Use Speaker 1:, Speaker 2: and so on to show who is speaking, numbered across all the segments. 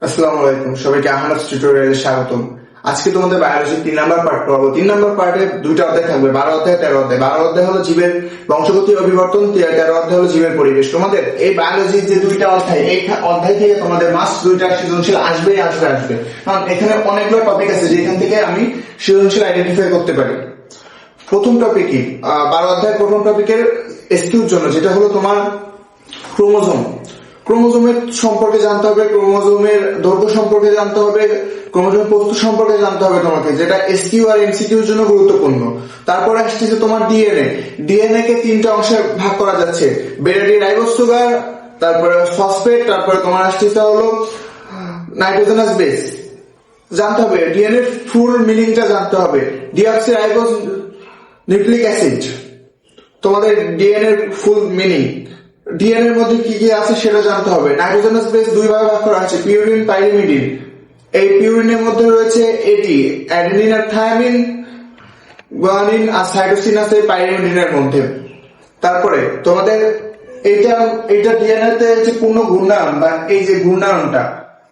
Speaker 1: আসসালামু আলাইকুম, সবাইকে আহনাদ টিউটোরিয়ালে স্বাগতম। আজকে তোমাদের বায়োলজির তিন নাম্বার পার্ট পড়াবো। তিন নাম্বার পার্টে দুইটা অধ্যায় থাকবে, বারো অধ্যায়, তেরো অধ্যায়। বারো অধ্যায় হলো জীবের বংশগতি তে- তেরো অধ্যায় হলো জীবের পরিবেশ। তোমাদের এই বায়োলজির যে দুইটা অধ্যায়, এই অধ্যায় থেকে তোমাদের মাস দুইটা সৃজনশীল আসবেই আসবে আসবে। কারণ এখানে অনেকগুলো টপিক আছে, যেখান থেকে আমি সৃজনশীল আইডেন্টিফাই করতে পারি। প্রথম টপিক কি? বারো অধ্যায় প্রথম টপিকের এসকিউর জন্য, যেটা হলো তোমার ক্রোমোজোম ক্রোমোজোমের সম্পর্কে জানতে হবে, ক্রোমোজোমের দৈর্ঘ্য সম্পর্কে জানতে হবে, ক্রোমোজোমের প্রস্তুত সম্পর্কে জানতে হবে তোমাকে, যেটা এসকিউ আর এমসিকিউর জন্য গুরুত্বপূর্ণ। তারপরে আসছে তোমার ডিএনএ। ডিএনএ কে তিনটা অংশে ভাগ করা যাচ্ছে বেরাডি রাইবোস সুগার তারপরে ফসফেট, তারপরে তোমার আসছে হলো নাইট্রোজেনাস বেস। জানতে হবে, ডিএনএ ফুল মিনিংটা জানতে হবে। ডিঅক্সি রাইবোস নিউক্লিক অ্যাসিড, তোমাদের ডিএনএ ফুল মিনিং। ডিএনএ এর মধ্যে কি কি আছে সেটা জানতে হবে। নাইট্রোজেনাস বেস দুই ভাগে ভাগ করা আছে পিউরিন পাইরিমিডিন এই পিউরিনের মধ্যে রয়েছে এটি অ্যাডেনিন আর থায়ামিন গুয়ানিন আর সাইটোসিন আছে পাইরিমিডিনের মধ্যে। তারপরে, তোমাদের এইটা এইটা ডিএনএ তে যে পূর্ণ ঘূর্ণায়ন বা এই যে ঘূর্ণায়নটা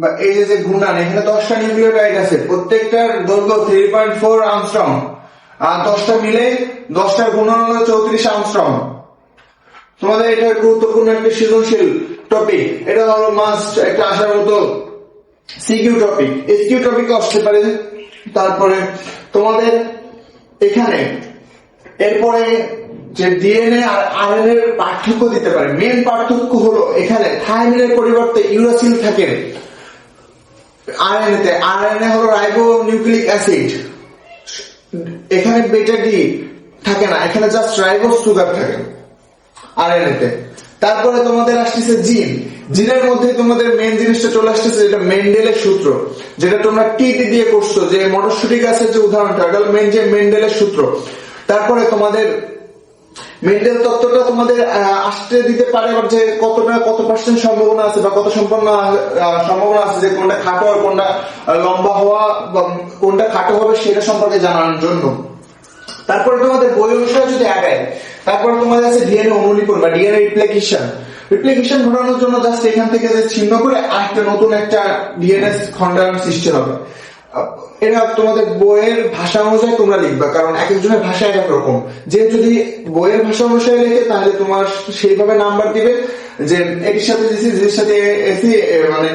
Speaker 1: বা এই যে যে ঘূর্ণায়ন এখানে দশটা নিউক্লিওটাইড আছে, প্রত্যেকটার দৈর্ঘ্য থ্রি পয়েন্ট ফোর আমস্ট্রং আর দশটা মিলে দশটার ঘূর্ণায়ন হলো চৌত্রিশ আমস্ট্রং তোমাদের এটা গুরুত্বপূর্ণ একটা সৃজনশীল টপিক এটা হলো মাস্ট একটা আসার মতো সিকিউ টপিক এসকিউ টপিক আসতে পারে। তারপরে তোমাদের এখানে এরপরে যে ডিএনএ আর আরএনএ এর পার্থক্য দিতে পারে। মেন পার্থক্য হলো এখানে থাইমিনের পরিবর্তে ইউরাসিল থাকে আরএনএ তে। আরএনএ হলো রাইবো নিউক্লিক অ্যাসিড এখানে বেটা ডি থাকে না। এখানে জাস্ট রাইবোস সুগার থাকে। তে তারপরে তোমাদের আসতেছে জিন। জিনের মধ্যে তোমাদের মেন জিনিসটা চলে আসতেছে যেটা মেন্ডেলের সূত্র, যেটা তোমরা টিটি দিয়ে করছ, যে মটরশুটি গাছের যে উদাহরণটা, এটা মেন যে মেন্ডেলের সূত্র। তারপরে তোমাদের মেন্ডেল তত্ত্বটা তোমাদের আসতে দিতে পারে আবার যে কতটা, কত পার্সেন্ট সম্ভাবনা আছে বা কত সম্পন্ন সম্ভাবনা আছে যে কোনটা খাটো আর কোনটা লম্বা হওয়া বা কোনটা খাটো হবে সেটা সম্পর্কে জানানোর জন্য। তারপরে তোমাদের বই অনুসারে যদি আগায় তারপরে তোমাদের আছে ডিএনএ অনুলিপন বা ডিএনএ রিপ্লিকেশন রিপ্লিকেশন ঘটানোর জন্য জাস্ট এখান থেকে যে ছিন্ন করে আরেকটা নতুন একটা ডিএনএ খণ্ডায়ন সৃষ্টি হবে। এটা তোমাদের বইয়ের ভাষা অনুযায়ী তোমরা লিখবা, কারণ এক একজনের ভাষা এক রকম। যে যদি বইয়ের ভাষা অনুসারে লেখে, তাহলে তোমার সেইভাবে নাম্বার দিবে যে এটির সাথে দিছি, জির সাথে এসি মানে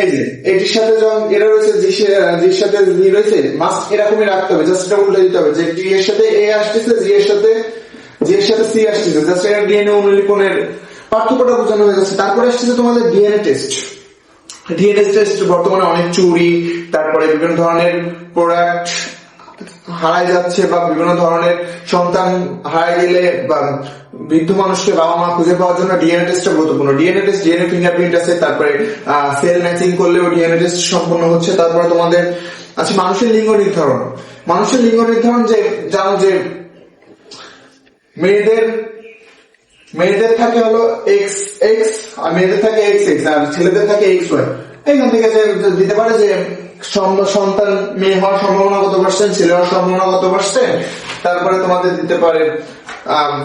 Speaker 1: এই যে, এটির সাথে যখন এটা রয়েছে, জির সাথে জি রয়েছে মাস্ট এরকমই রাখতে হবে, জাস্ট এটা উল্টে দিতে হবে যে টি এর সাথে এ আসতেছে, জি এর সাথে এর সাথে সি আসতেছে জাস্ট এটা ডিএনএ অনুলিপনের পার্থক্যটা বোঝানো হয়ে যাচ্ছে। তারপরে আসতেছে তোমাদের ডিএনএ টেস্ট ডিএনএ টেস্ট বর্তমানে অনেক চুরি, তারপরে বিভিন্ন ধরনের প্রোডাক্ট হারাই যাচ্ছে বা বিভিন্ন ধরনের সন্তান হারাই গেলে বা বৃদ্ধ মানুষকে বাবা মা খুঁজে পাওয়ার জন্য ডিএনএ টেস্টটা গুরুত্বপূর্ণ। ডিএনএ টেস্ট ডিএনএ ফিঙ্গারপ্রিন্ট আছে, তারপরে সেল ম্যাচিং করলেও ডিএনএ টেস্ট সম্পন্ন হচ্ছে। তারপরে তোমাদের আছে মানুষের লিঙ্গ নির্ধারণ। মানুষের লিঙ্গ নির্ধারণ যে, জানো যে মেয়েদের মেয়েদের থাকে হলো এক্স এক্স আর মেয়েদের থাকে এক্স এক্স আর ছেলেদের থাকে এক্স ওয়াই এখান থেকে দিতে পারে যে সন্তান মেয়ে হওয়ার সম্ভাবনা কত পার্সেন্ট ছেলে হওয়ার সম্ভাবনা কত পার্সেন্ট তারপরে তোমাদের দিতে পারে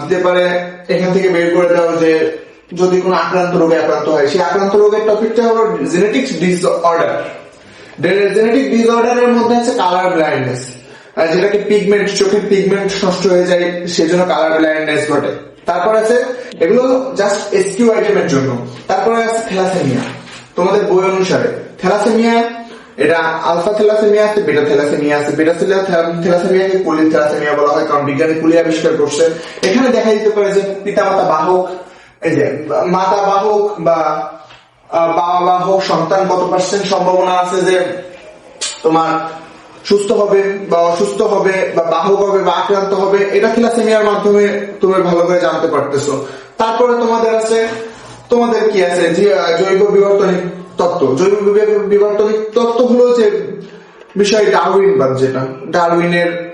Speaker 1: দিতে পারে এখান থেকে বের করে দাও যে যদি কোনো আক্রান্ত রোগে আক্রান্ত হয়, সেই আক্রান্ত রোগের টপিকটা হলো জেনেটিক্স ডিসঅর্ডার জেনেটিক ডিসঅর্ডারের মধ্যে আছে কালার ব্লাইন্ডনেস যেটাকে পিগমেন্ট চোখের পিগমেন্ট নষ্ট হয়ে যায়, সেজন্য কালার ব্লাইন্ডনেস ঘটে। তারপর আছে, এগুলো জাস্ট এসকিউ আইটেমের জন্য। তারপরে আছে থ্যালাসেমিয়া তোমাদের বই অনুসারে থ্যালাসেমিয়া এটা আলফা থ্যালাসেমিয়া আছে বেটা থ্যালাসেমিয়া আছে। বেটা থ্যালাসেমিয়াকে কুলি থ্যালাসেমিয়া বলা হয়, কারণ বিজ্ঞানী কুলি আবিষ্কার করছে। এখানে দেখা যেতে পারে যে পিতামাতা বাহক, এই যে, মাতা বাহক বা বাবা বাহক সন্তান কত পার্সেন্ট সম্ভাবনা আছে যে তোমার সুস্থ হবে বা অসুস্থ হবে বা বাহক হবে বা আক্রান্ত হবে এটা থ্যালাসেমিয়ার মাধ্যমে তুমি ভালো করে জানতে পারতেছো। তারপরে তোমাদের আছে, তোমাদের কি আছে? জৈব বিবর্তনিক তত্ত্ব। জৈব বিবে- বিবর্তনিক তত্ত্ব হলো যে বিষয় ডারউইনবাদ যেটা। ডারউইনের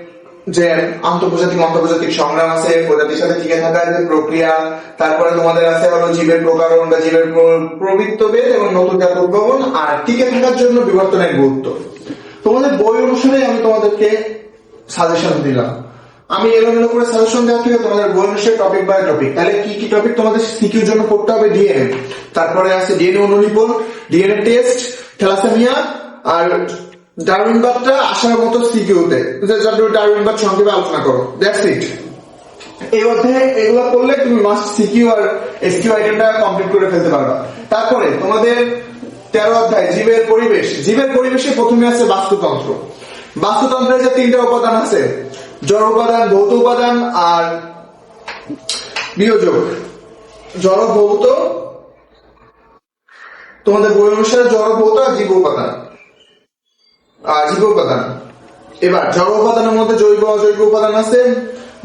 Speaker 1: যে আন্তর্জাতিক আন্তর্জাতিক সংগ্রাম আছে, প্রজাতির সাথে টিকে থাকার যে প্রক্রিয়া, তারপরে তোমাদের আছে হলো জীবের প্রকারণ বা জীবের প্র- প্রবৃত্তভেদ এবং নতুন জাত উদ্ভাবন, আর টিকে থাকার জন্য বিবর্তনের গুরুত্ব। তোমাদের বই অনুসারে আমি তোমাদেরকে সাজেশন দিলাম। আমি এলোমেলো করে সাজেশন দেওয়া থেকে তোমাদের বই অনুসারে টপিক বাই টপিক তাহলে কি কি টপিক তোমাদের সিকিউর জন্য পড়তে হবে? ডিএনএ তারপরে আছে ডিএনএ অনুলিপন ডিএনএ টেস্ট থ্যালাসেমিয়া আর ডারউইনবাদটা আসার মতো সিকিউতে ডারউইনবাদ সংক্ষেপে আলোচনা করো। দ্যাটস ইট এই অধ্যায়ে এগুলো করলে তুমি মাস্ট সিকিউ আর এসকিউ আইটেমটা কমপ্লিট করে ফেলতে পারবা। তারপরে তোমাদের তেরো অধ্যায়, জীবের পরিবেশ। জীবের পরিবেশে প্রথমে আছে বাস্তুতন্ত্র। বাস্তুতন্ত্রের যে তিনটা উপাদান আছে, জড় উপাদান, ভৌত উপাদান আর বিয়োজক। জড়, ভৌত, তোমাদের বই অনুসারে জড়, ভৌত আর জীব উপাদান। আর জীব উপাদান। এবার, জড় উপাদানের মধ্যে জৈব, অজৈব উপাদান আছে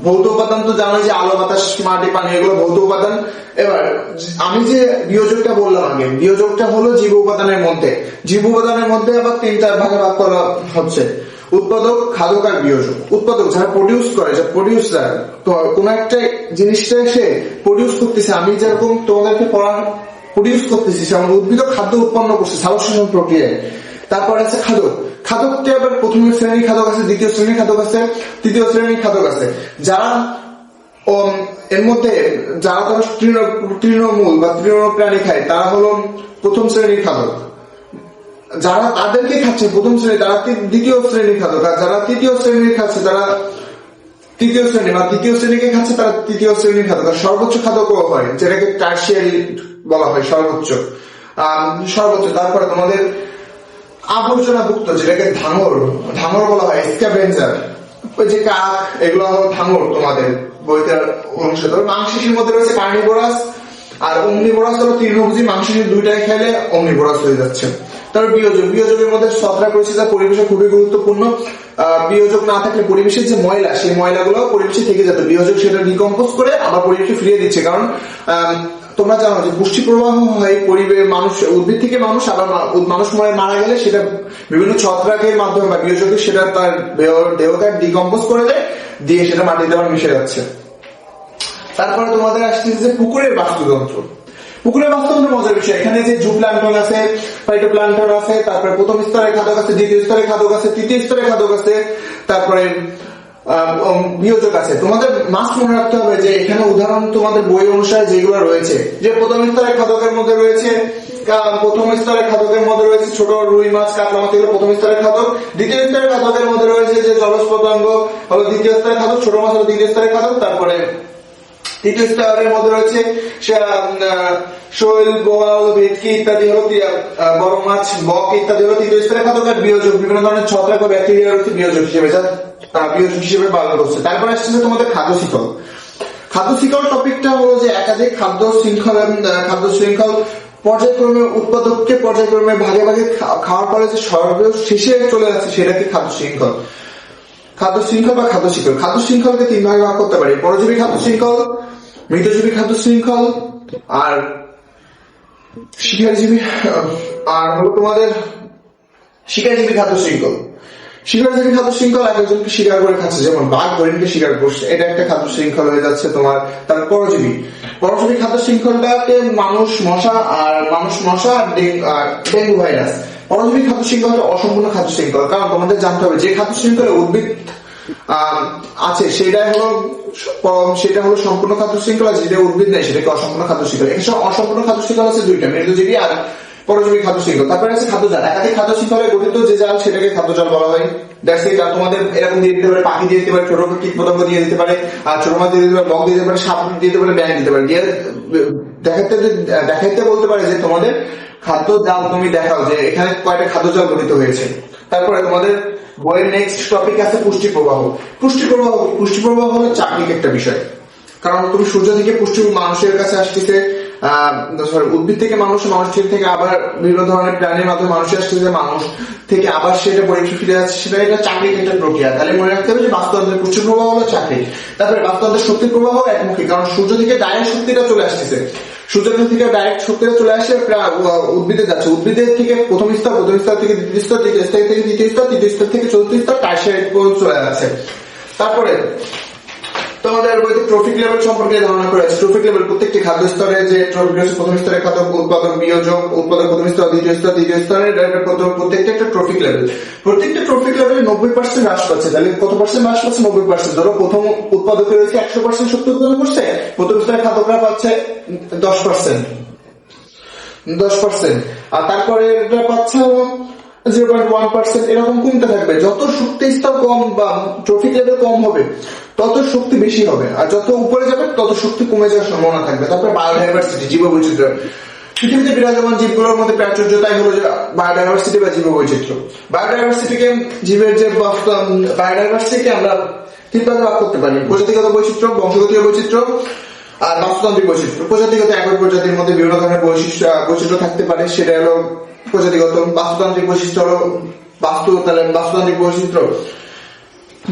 Speaker 1: ভৌত উপাদান তো জানো যে আলো, বাতাস, মাটি, পানি, এগুলো ভৌত উপাদান। এবার, আমি যে বিয়োজকটা বললাম আগে বিয়োজকটা হলো জীব উপাদানের মধ্যে। জীব উপাদানের মধ্যে আবার তিন চার ভাগে ভাগ করা হচ্ছে। উৎপাদক, খাদক আর বিয়োজক উৎপাদক যারা প্রডিউস করে, যারা প্রডিউসার তো কোন একটা জিনিসটা সে প্রডিউস করতেছে। আমি যেরকম তোমাদেরকে পড়া প্রডিউস করতেছি যেমন উদ্ভিদ খাদ্য উৎপন্ন করছে সালোকসংশ্লেষণ প্রক্রিয়ায়। তারপর আছে খাদক। খাদককে আবার প্রথম শ্রেণির খাদক আছে দ্বিতীয় শ্রেণির খাদক আছে তৃতীয় শ্রেণির খাদক আছে। যারা এর মধ্যে যারা তারা তৃণ- তৃণমূল বা তৃণ প্রাণী খায় তারা হলো প্রথম শ্রেণির খাদক। যারা তাদেরকে খাচ্ছে প্রথম শ্রেণি তারা দ্বিতীয় শ্রেণির খাদক। আর যারা তৃতীয় শ্রেণির খাচ্ছে তারা তৃতীয় শ্রেণি বা তৃতীয় শ্রেণীকে খাচ্ছে তারা তৃতীয় শ্রেণির খাদক। আর সর্বোচ্চ খাদকও হয় যেটাকে টার্সিয়ারি বলা হয় সর্বোচ্চ। আহ, সর্বোচ্চ তারপরে তোমাদের আবর্জনাযুক্ত যেটাকে ধাঙর ধাঙর বলা হয়, স্ক্যাভেঞ্জার। ওই যে কাক, এগুলো হলো ধাঙর তোমাদের বইটার অনুসারে তবে মাংসের মধ্যে রয়েছে কার্নিভোরাস, আর অমনিভোরাস হলো তৃণভোজী মাংসের দুইটাই খেলে অমনিভোরাস হয়ে যাচ্ছে। তারপর বিয়োজক বিয়োজকের মধ্যে যা পরিবেশে খুবই গুরুত্বপূর্ণ। বিয়োজক না থাকলে পরিবেশের যে ময়লা, সেই ময়লাগুলো পরিবেশে থেকে যেত। বিয়োজক সেটা ডিকম্পোজ করে আবার পরিবেশে ফিরিয়ে দিচ্ছে। কারণ তোমরা জানো যে পুষ্টি প্রবাহ হয় পরিবেশ, মানুষ, উদ্ভিদ থেকে মানুষ আবার মানুষ মরে মারা গেলে সেটা বিভিন্ন ছত্রাকের মাধ্যমে বা বিয়োজকে সেটা তার দেহ- ডিকম্পোজ করে দেয়, দিয়ে সেটা মাটিতে আবার মিশে যাচ্ছে। তারপরে তোমাদের আসতেছে যে পুকুরের বাস্তুতন্ত্র। পুকুরের বাস্তুতন্ত্র মজার বিষয়। এখানে যে জু প্লান্টন আছে, ফাইটোপ্লান্টন আছে, তারপরে প্রথম স্তরের খাদক আছে, দ্বিতীয় স্তরের খাদক আছে, তৃতীয় স্তরের খাদক আছে, তারপরে বিয়োজক আছে। তোমাদের মাস্ট মনে রাখতে হবে যে এখানে উদাহরণ তোমাদের বই অনুসারে যেগুলো রয়েছে। যে প্রথম স্তরের খাদকের মধ্যে রয়েছে প্রথম স্তরের খাদকের মধ্যে রয়েছে ছোট রুই মাছ, কাতলা মাছ, এগুলো প্রথম স্তরের খাদক। দ্বিতীয় স্তরের খাদকের মধ্যে রয়েছে যে জলজ পতঙ্গ হলো দ্বিতীয় স্তরের খাদক, ছোট মাছ হলো দ্বিতীয় স্তরের খাদক, তারপরে তৃতীয় মধ্যে রয়েছে শৈল বোয়াল ভেটকি ইত্যাদি হলো বড় মাছ, বক ইত্যাদি হলো তৃতীয় আর বিয়োজক বিভিন্ন ধরনের ছত্রাক ও ব্যাকটেরিয়া রয়েছে বিয়োজক হিসেবে বিয়োজক হিসেবে ব্যবহার করছে। তারপর আসছে তোমাদের খাদ্য শিকল। খাদ্য টপিকটা হলো যে একাধিক খাদ্য শৃঙ্খল খাদ্য শৃঙ্খল পর্যায়ক্রমে উৎপাদককে পর্যায়ক্রমে ভাগে ভাগে খাওয়ার পরে যে সর্বশেষে চলে যাচ্ছে সেটাকে খাদ্য শৃঙ্খল। খাদ্য শৃঙ্খল বা খাদ্য শৃঙ্খল খাদ্য শৃঙ্খলকে তিন ভাগে ভাগ করতে পারি। পরজীবী খাদ্য শৃঙ্খল, মৃতজীবী খাদ্য শৃঙ্খল, আর শিকারজীবী, আর হলো তোমাদের শিকারজীবী খাদ্য শৃঙ্খল। শিকারজীবী খাদ্য শৃঙ্খল এক একজনকে শিকার করে খাচ্ছে। যেমন বাঘ হরিণকে শিকার করছে। এটা একটা খাদ্য শৃঙ্খল হয়ে যাচ্ছে তোমার তার পরজীবী। পরজীবী খাদ্য শৃঙ্খলটাকে মানুষ মশা আর মানুষ মশা আর ডেঙ্গু ভাইরাস। পরজীবী খাদ্য শৃঙ্খলটা অসম্পূর্ণ খাদ্য শৃঙ্খল। কারণ তোমাদের জানতে হবে, যে খাদ্য শৃঙ্খলে উদ্ভিদ আছে, সেটাই হলো সেটা হলো সম্পূর্ণ খাদ্য শৃঙ্খলা যেটা উদ্ভিদ নেই, সেটাকে অসম্পূর্ণ খাদ্য শৃঙ্খলা। এখানে অসম্পূর্ণ খাদ্য শৃঙ্খলা আছে দুইটা মৃতজীবী আর পরজীবী খাদ্য শৃঙ্খল তারপরে আছে খাদ্য জাল। একাধিক খাদ্য শৃঙ্খলে গঠিত যে জাল, সেটাকে খাদ্য জাল বলা হয়। দ্যাটস ইট তোমাদের এরকম দিয়ে দিতে পারে, পাখি দিয়ে দিতে পারে ছোট কীট পতঙ্গ দিয়ে দিতে পারে, আর ছোট মাছ দিয়ে দিতে পারে, বক দিয়ে দিতে পারে, সাপ দিয়ে দিতে পারে ব্যাং দিতে পারে। দিয়ে দেখাতে দেখাইতে বলতে পারে যে তোমাদের খাদ্য জাল তুমি দেখাও যে এখানে কয়টা খাদ্য জাল গঠিত হয়েছে। তারপরে তোমাদের বইয়ের নেক্সট টপিক আছে পুষ্টি প্রবাহ পুষ্টি প্রবাহ পুষ্টি প্রবাহ হলো চাকরিক একটা বিষয়। কারণ তুমি সূর্য থেকে পুষ্টি মানুষের কাছে আসতেছে সরি উদ্ভিদ থেকে মানুষ মানুষ থেকে আবার বিভিন্ন ধরনের প্রাণীর মাধ্যমে মানুষের আসতেছে মানুষ থেকে আবার সেটা পরীক্ষা ফিরে যাচ্ছে সেটা এটা চাকরির একটা প্রক্রিয়া। তাহলে মনে রাখতে হবে যে বাস্তুতন্ত্রের পুষ্টি প্রবাহ হলো চাকরি। তারপরে বাস্তুতন্ত্রের শক্তির প্রবাহ একমুখী। কারণ সূর্য থেকে ডাইরেক্ট শক্তিটা চলে আসতেছে। সূর্য থেকে ডাইরেক্ট শক্তিটা চলে আসে উদ্ভিদে যাচ্ছে। উদ্ভিদের থেকে প্রথম স্তর প্রথম স্তর থেকে দ্বিতীয় স্তর দ্বিতীয় স্তর থেকে তৃতীয় স্তর তৃতীয় স্তর থেকে চতুর্থ স্তর পর্যন্ত চলে যাচ্ছে। তারপরে তোমাদের বইতে ট্রফিক লেভেল সম্পর্কে ধারণা করে আছে ট্রফিক লেভেল প্রত্যেকটি খাদ্য স্তরে যে প্রথম স্তরে খাদ্য উৎপাদন বিয়োজক উৎপাদন প্রথম স্তর, দ্বিতীয় স্তর দ্বিতীয় স্তরে প্রত্যেকটা একটা ট্রফিক লেভেল প্রত্যেকটা ট্রফিক লেভেলে নব্বই পার্সেন্ট হ্রাস পাচ্ছে। তাহলে কত পার্সেন্ট হ্রাস পাচ্ছে? নব্বই পার্সেন্ট ধরো প্রথম উৎপাদকে রয়েছে একশো পার্সেন্ট শক্তি উৎপাদন করছে, প্রথম স্তরে খাদ্যকরা পাচ্ছে দশ পার্সেন্ট দশ পার্সেন্ট আর তারপরে পাচ্ছে জিরো পয়েন্ট ওয়ান পার্সেন্ট এরকম থাকবে। যত শক্তি স্তর কম বা ট্রফিক লেভেল কম হবে, তত শক্তি বেশি হবে। আর যত উপরে যাবে, তত শক্তি কমে যাওয়ার সম্ভাবনা থাকবে। তারপরে বায়োডাইভার্সিটি জীব বৈচিত্র্য পৃথিবীতে বিরাজমান জীবগুলোর মধ্যে প্রাচুর্যতাই হলো যে বায়োডাইভার্সিটি বা জীব বৈচিত্র্য বায়োডাইভার্সিটিকে জীবের যে বায়োডাইভার্সিটিকে আমরা তিন ভাগ করতে পারি। প্রজাতিগত বৈচিত্র্য বংশগতীয় বৈচিত্র্য আর বাস্তুতান্ত্রিক বৈচিত্র্য। প্রজাতিগত একই প্রজাতির মধ্যে বিভিন্ন ধরনের বৈশিষ্ট্য বৈচিত্র্য থাকতে পারে। সেটা হলো প্রজাতিগত বাস্তুতান্ত্রিক বৈশিষ্ট্য বাস্তু, তাহলে বাস্তুতান্ত্রিক বৈচিত্র্য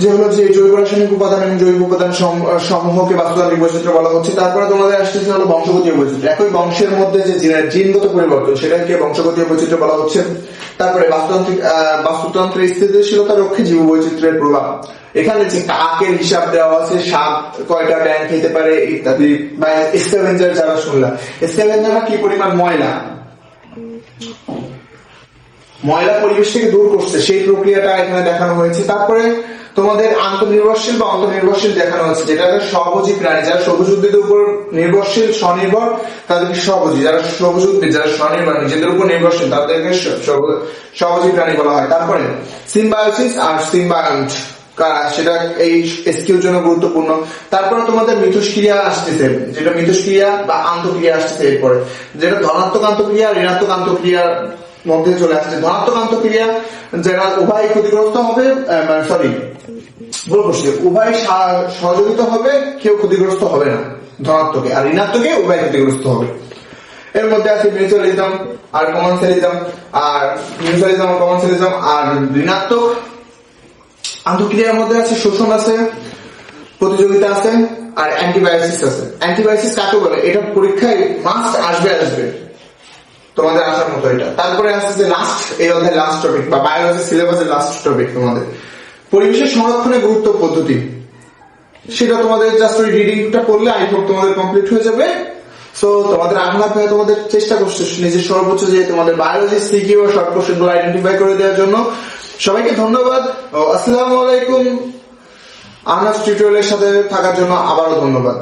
Speaker 1: যে হলো যে জৈব রাসায়নিক উপাদান এবং জৈব উপাদান সমূহকে বাস্তুতান্ত্রিক বৈচিত্র্য বলা হচ্ছে। তারপরে তোমাদের আসতেছে হলো বংশগতীয় বৈচিত্র্য একই বংশের মধ্যে যে জিনগত পরিবর্তন, সেটাকে বংশগতীয় বৈচিত্র্য বলা হচ্ছে। তারপরে বাস্তুতান্ত্রিক বাস্তুতন্ত্রের স্থিতিশীলতা রক্ষে জীব বৈচিত্র্যের প্রভাব। এখানে যে কাকের হিসাব দেওয়া আছে সাপ কয়টা ব্যাংক খেতে পারে, ইত্যাদি। বা স্ক্যাভেঞ্জার যারা শুনলাম স্ক্যাভেঞ্জাররা কি পরিমাণ ময়লা? ময়লা পরিবেশ থেকে দূর করছে। সেই প্রক্রিয়াটা এখানে দেখানো হয়েছে। তারপরে তোমাদের আন্তনির্ভরশীল বা অন্তর্নির্ভরশীল দেখানো হচ্ছে, যেটা সহজী প্রাণী। যারা সবুজ উদ্ভিদের উপর নির্ভরশীল, স্বনির্ভর, তাদেরকে সহজী। যারা সবুজ উদ্ভিদ, যারা স্বনির্ভর, নিজেদের উপর নির্ভরশীল, তাদেরকে সহজী প্রাণী বলা হয়। তারপরে, সিম্বায়োসিস আর সিম্বায়ন্ট সেটা এই এসকিউর জন্য গুরুত্বপূর্ণ। তারপরে তোমাদের মিথস্ক্রিয়া আসতেছে, যেটা মিথস্ক্রিয়া বা আন্তক্রিয়া আসতেছে এরপরে। যেটা ধনাত্মক আন্তক্রিয়া ঋণাত্মক আন্তক্রিয়ার মধ্যে চলে আসছে। ধনাত্মক আন্তক্রিয়া যারা উভয় ক্ষতিগ্রস্ত হবে সরি ভুল করছি উভয় সহযোগিতা হবে, কেউ ক্ষতিগ্রস্ত হবে না ধনাত্মকে, আর ঋণাত্মকে উভয় ক্ষতিগ্রস্ত হবে। এর মধ্যে আছে মিউচুয়ালিজম আর কমার্সিয়ালিজম আর মিউচুয়ালিজম আর কমার্সিয়ালিজম আর ঋণাত্মক আন্তঃক্রিয়ার মধ্যে আছে শোষণ আছে, প্রতিযোগিতা আছে, আর অ্যান্টিবায়োসিস আছে। অ্যান্টিবায়োসিস কাকে বলে? এটা পরীক্ষায় মাস্ট আসবে আসবে। তোমাদের আসার মতো এটা। তারপরে আসছে যে লাস্ট এই অধ্যায় লাস্ট টপিক বা বায়োলজি সিলেবাসের লাস্ট টপিক তোমাদের। পরিবেশের সংরক্ষণের গুরুত্ব পদ্ধতি। সেটা তোমাদের জাস্ট ওই রিডিংটা পড়লে আই হোপ তোমাদের কমপ্লিট হয়ে যাবে। সো তোমাদের ভাই তোমাদের চেষ্টা করছে। নিজের সর্বোচ্চ যে তোমাদের বায়োলজি সিকিউ শর্ট কোশ্চেনগুলো আইডেন্টিফাই করে দেওয়ার জন্য। সবাইকে ধন্যবাদ। আসসালামু আলাইকুম। আহনাস টিউটোরিয়ালের সাথে থাকার জন্য আবারও ধন্যবাদ।